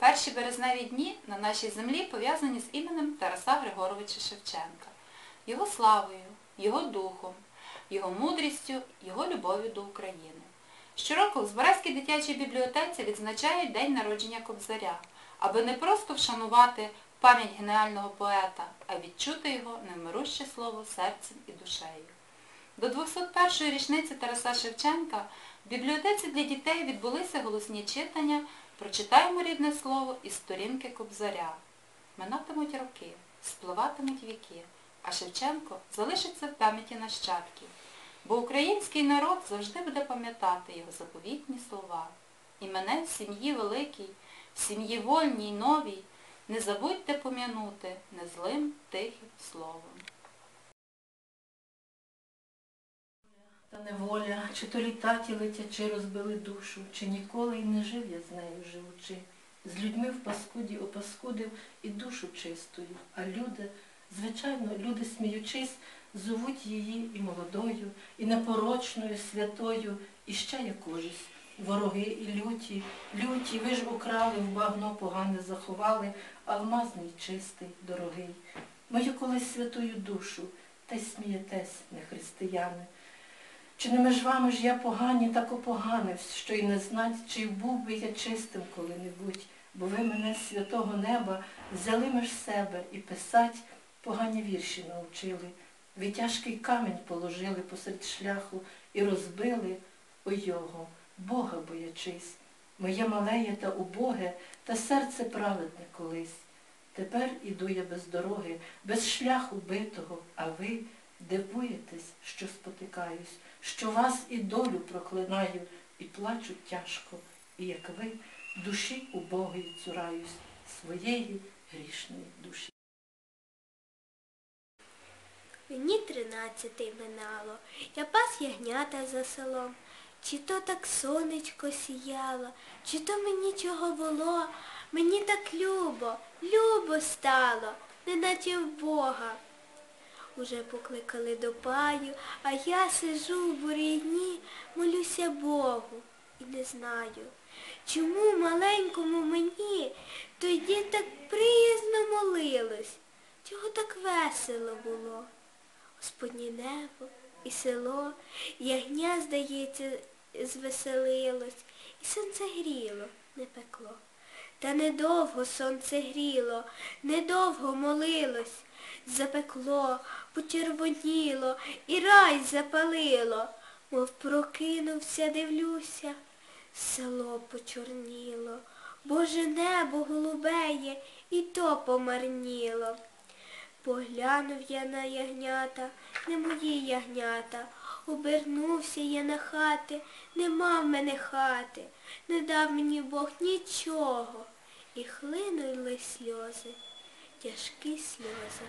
Перші березневі дні на нашій землі пов'язані з іменем Тараса Григоровича Шевченка, його славою, його духом, його мудрістю, його любов'ю до України. Щороку в Збаразькій дитячій бібліотеці відзначають День народження Кобзаря, аби не просто вшанувати пам'ять геніального поета, а відчути його невмируще слово серцем і душею. До 201-ї річниці Тараса Шевченка в бібліотеці для дітей відбулися голосні читання Прочитаємо рідне слово із сторінки Кобзаря. Минатимуть роки, спливатимуть віки, а Шевченко залишиться в пам'яті нащадків, бо український народ завжди буде пам'ятати його заповітні слова. І мене в сім'ї великій, в сім'ї вольній новій, не забудьте пом'янути незлим тихим словом. Неволя, чи то літаті летячи розбили душу, чи ніколи й не жив я з нею живучи. З людьми в паскуді опаскудив і душу чистою, а люди, звичайно, люди сміючись, зовуть її і молодою, і непорочною, святою, і ще якоюсь. Вороги і люті, люті, ви ж украли, в багно погане заховали, алмазний, чистий, дорогий. Мою колись святою душу, та й смієтесь, не християни. Чи не між вами ж я погані, так опоганивсь, що й не знать, чи був би я чистим коли-небудь, бо ви мене з святого неба взяли між себе і писать погані вірші навчили. Ви тяжкий камінь положили посеред шляху і розбили о його, Бога боячись. Моє малеє та убоге, та серце праведне колись. Тепер іду я без дороги, без шляху битого, а ви дивуєтесь, що спотикаюсь, що вас і долю проклинаю, і плачу тяжко, і як ви душі убогої цураюсь, своєї грішної душі. Мені тринадцятий минало, я пас ягнята за селом. Чи то так сонечко сіяло, чи то мені чого було, мені так любо, любо стало, неначе в Бога. Уже покликали до паю, а я сижу в бур'яні, молюся Богу і не знаю, чому маленькому мені тоді так приязно молилось, чого так весело було. Господнє небо і село, ягня, здається, звеселилось, і сонце гріло, не пекло. Та недовго сонце гріло, недовго молилось, запекло, почервоніло і рай запалило, мов прокинувся, дивлюся, село почорніло, Боже небо голубеє, і то помарніло. Поглянув я на ягнята, не мої ягнята, обернувся я на хати, нема в мене хати, не дав мені Бог нічого. І хлинули сльози, тяжкі сльози,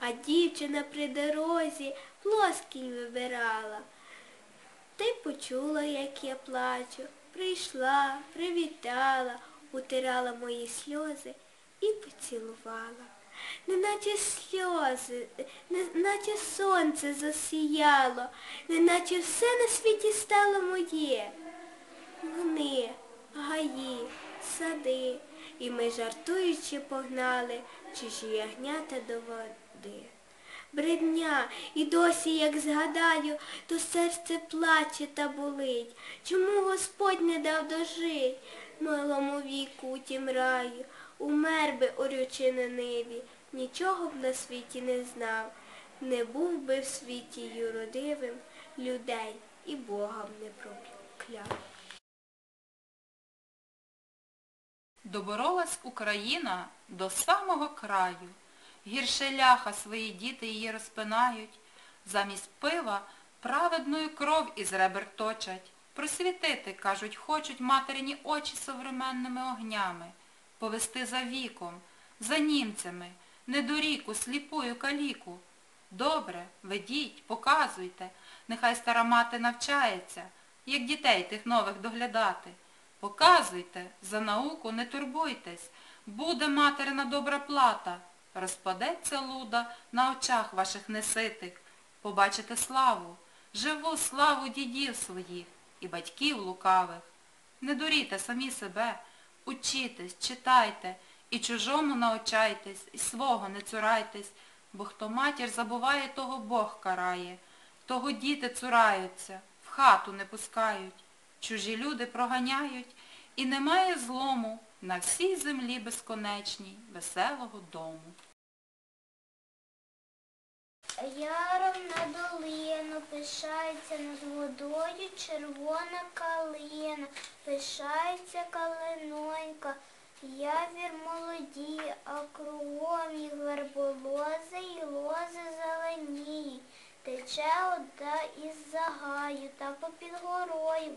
а дівчина при дорозі плоскінь вибирала. Ти почула, як я плачу, прийшла, привітала, утирала мої сльози і поцілувала неначе сльози, неначе сонце засіяло, неначе все на світі стало моє. Вони, гаї, сади, і ми жартуючи погнали чужі ягнята до води. Бредня, і досі, як згадаю, то серце плаче та болить. Чому Господь не дав дожить милому віку тім раю? Умер би, орючи на ниві, нічого б на світі не знав, не був би в світі юродивим, людей і Бога б не прокляв. Доборолась Україна до самого краю. Гірше ляха свої діти її розпинають. Замість пива праведною кров із ребер точать. Просвітити, кажуть, хочуть материні очі современними огнями, повести за віком, за німцями, недоріку, сліпую каліку. Добре, ведіть, показуйте, нехай стара мати навчається, як дітей тих нових доглядати. Показуйте, за науку не турбуйтесь, буде материна добра плата, розпадеться луда на очах ваших неситих, побачите славу, живу славу дідів своїх і батьків лукавих. Не дуріте самі себе, учітесь, читайте, і чужому научайтесь, і свого не цурайтесь, бо хто матір забуває, того Бог карає, того діти цураються, в хату не пускають, чужі люди проганяють, і немає злому на всій землі безконечній веселого дому. Яром на долину пишається над водою червона калина, пишається калинонька, явір молоді, а кругом їх верболози і лози зеленії. Тече вода із загаю та попід горою.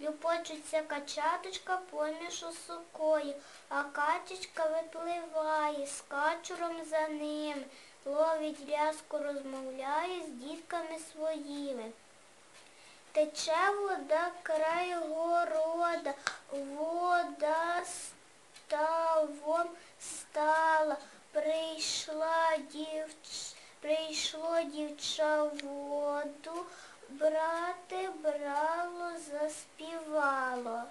Люпочуться качаточка поміж сукою, а качечка випливає з качуром за ними, ловить рязку, розмовляє з дітками своїми. Тече вода край города, вода ставом стала, прийшла дівч... прийшло дівча воду, брати брало, заспівало.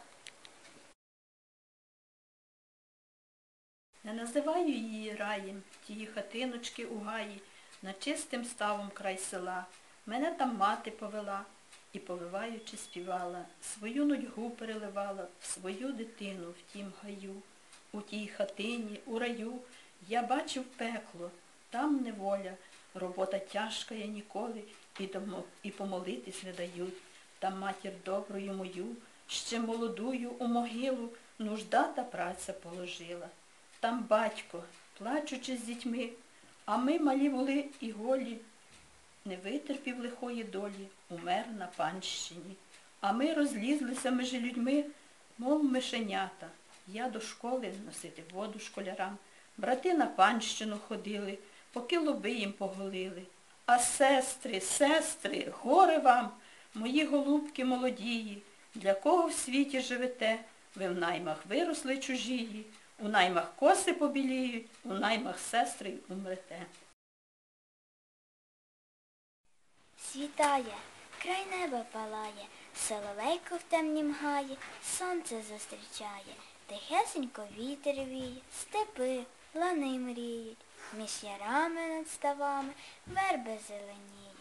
Не називаю її раєм, тії хатиночки у гаї, над чистим ставом край села. Мене там мати повела і, повиваючи, співала, свою нудьгу переливала в свою дитину в тім гаю. У тій хатині, у раю я бачив пекло, там неволя, робота тяжка я ніколи, і, помолитись не дають. Там матір доброю мою, ще молодую у могилу нужда та праця положила. Там батько, плачучи з дітьми, а ми малі були і голі, не витерпів лихої долі, умер на панщині. А ми розлізлися між людьми, мов мишенята. Я до школи носити воду школярам. Брати на панщину ходили, поки лоби їм поголили. А сестри, сестри, горе вам, мої голубки молодії, для кого в світі живете? Ви в наймах виросли чужії, у наймах коси побіліють, у наймах сестри умрете. Світає, край неба палає, соловейко в темнім гаї, сонце зустрічає, тихесенько вітер віє, степи, лани мріють, між ярами над ставами верби зеленіють.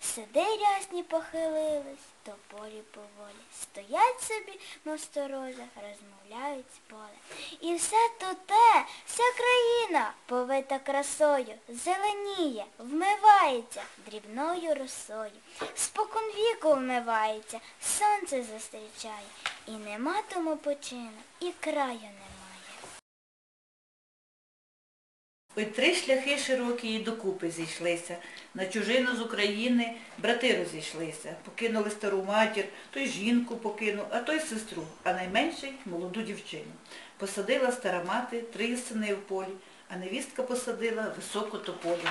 Сиди рясні похилились, до полі поволі, стоять собі, мов сторожа, розмовляють з поля. І все тут те, вся країна, повита красою, зеленіє, вмивається дрібною росою. Спокон віку вмивається, сонце зустрічає, і нема тому почину, і краю немає. Ой, три шляхи широкі і докупи зійшлися. На чужину з України брати розійшлися. Покинули стару матір, той жінку покинув, а той сестру, а найменший молоду дівчину. Посадила стара мати три сини в полі, а невістка посадила високу тополю.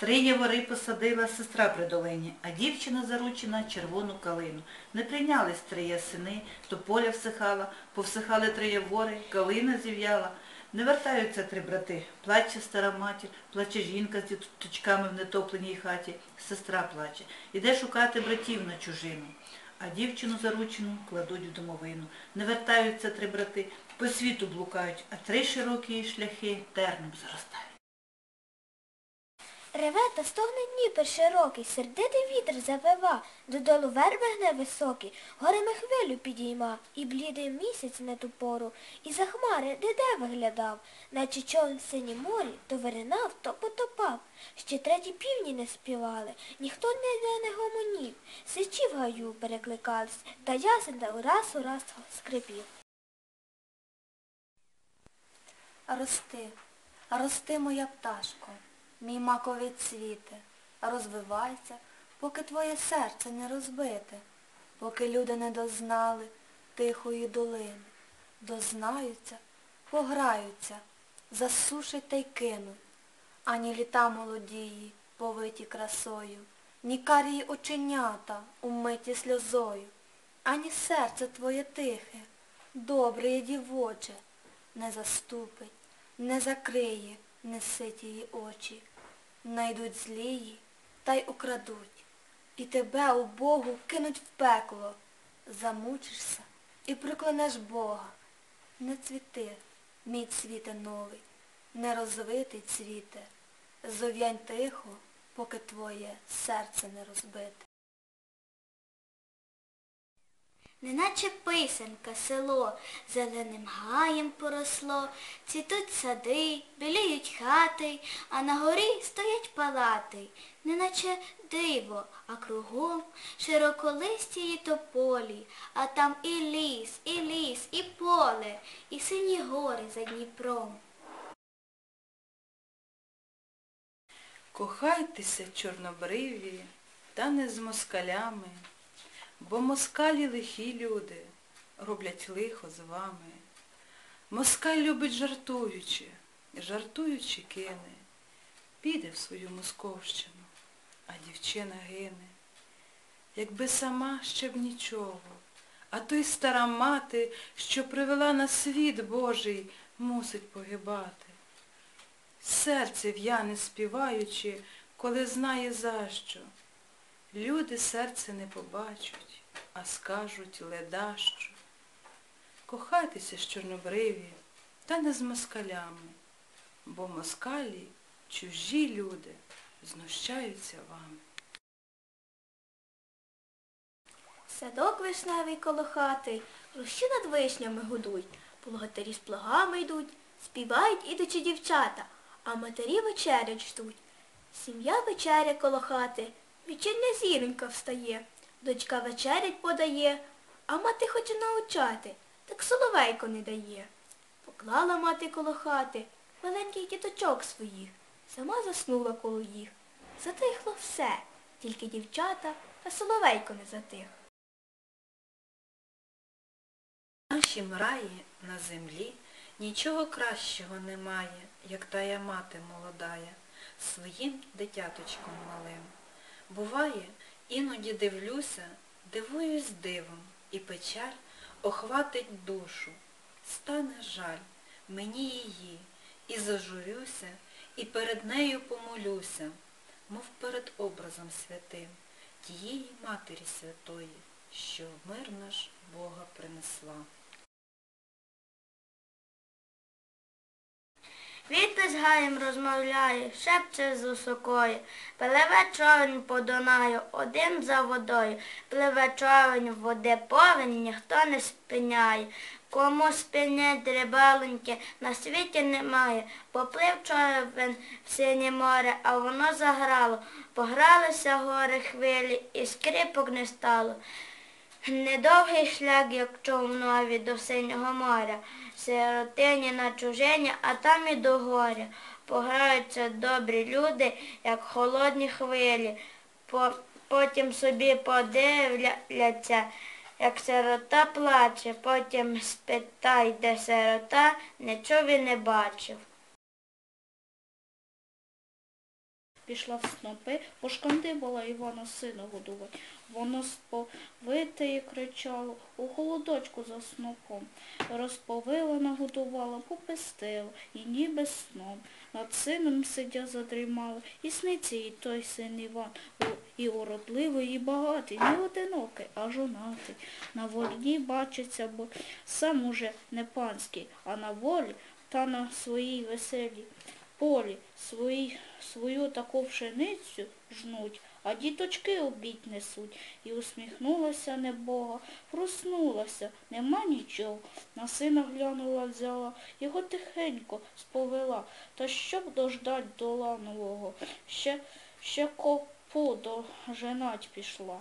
Три явори посадила сестра при долині, а дівчина заручена червону калину. Не прийнялись три ясини, тополя всихала, повсихали три явори, калина зів'яла. Не вертаються три брати. Плаче стара матір, плаче жінка з діточками в нетопленій хаті, сестра плаче. Іде шукати братів на чужину. А дівчину заручену кладуть в домовину. Не вертаються три брати, по світу блукають, а три широкі шляхи терном заростають. Реве та стогне Дніпер широкий, сердитий вітер завива, додолу верби гне високий, горами хвилю підійма, і блідий місяць на ту пору, і за хмари де-де виглядав, наче човен в синім морі, то виринав, то потопав. Ще треті півні не співали, ніхто ніде не гомонів, сичі в гаю перекликались, та ясен та ураз ураз скрипів. Рости, рости, моя пташко, мій маковий цвіте, розвивайся, поки твоє серце не розбите, поки люди не дознали тихої долини, дознаються, пограються, засушать та й кинуть, ані літа молодії, повиті красою, ні карії оченята, умиті сльозою, ані серце твоє тихе, добре і дівоче, не заступить, не закриє неситії очі. Найдуть злії та й украдуть, і тебе, у Богу, кинуть в пекло. Замучишся і проклянеш Бога, не цвіти, мій цвіте новий, не розвитий цвіте, зов'янь тихо, поки твоє серце не розбите. Неначе писанка село зеленим гаєм поросло, цвітуть сади, біліють хати, а на горі стоять палати, неначе диво, а кругом широколисті тополі, а там і ліс, і ліс, і поле, і сині гори за Дніпром. Кохайтеся, чорнобриві, та не з москалями, бо москалі лихі люди роблять лихо з вами. Москаль любить жартуючи, жартуючи кине, піде в свою московщину, а дівчина гине. Якби сама ще б нічого, а то й стара мати, що привела на світ Божий, мусить погибати. Серце в'яне співаючи, коли знає за що. Люди серце не побачать, а скажуть ледащо. Кохайтеся з чорнобриві, та не з москалями, бо москалі, чужі люди, знущаються вами. Садок вишневий коло хати, рощі над вишнями гудуть, плугатарі з плугами йдуть, співають ідучі дівчата, а матері вечерять ждуть. Сім'я вечеря коло хати, вечірня зіронька встає, дочка вечерять подає, а мати хоче научати, так соловейко не дає. Поклала мати коло хати маленьких діточок своїх, сама заснула коло їх. Затихло все, тільки дівчата та соловейко не затих. нашім раї на землі нічого кращого немає, як тая мати молодая, своїм дитяточком малим. Буває, іноді дивлюся, дивуюсь дивом, і печаль охватить душу. Стане жаль мені її, і зажурюся, і перед нею помолюся, мов перед образом святим, тієї Матері Святої, що мир наш Бога принесла. Вітер з гаєм розмовляє, шепче з усокою, пливе човен по Дунаю, один за водою, пливе човен води повень, ніхто не спиняє. Кому спинять рибалоньки на світі немає. Поплив човен в синє море, а воно заграло. Погралися гори хвилі, і скрипок не стало. Недовгий шлях, як човнові до синього моря, сиротині на чужині, а там і до горя. Пограються добрі люди, як холодні хвилі. Потім собі подивляться, як сирота плаче, потім спитай, де сирота, не не бачив. Пішла в снопи, пошкандибала Івана сина годувати. Воно сповите і кричало, у холодочку за снопом. Розповила, нагодувала, попестила, і ніби сном. Над сином сидя задрімала, і сниться їй той син Іван, і уродливий, і багатий, не одинокий, а жонатий. На вольні бачиться, бо сам уже не панський, а на волі та на своїй веселій полі свої, свою таку пшеницю жнуть, а діточки обід несуть. І усміхнулася небога, проснулася, нема нічого. На сина глянула, взяла, його тихенько сповела, та щоб дождать до ланового, ще, ще копу доженать пішла.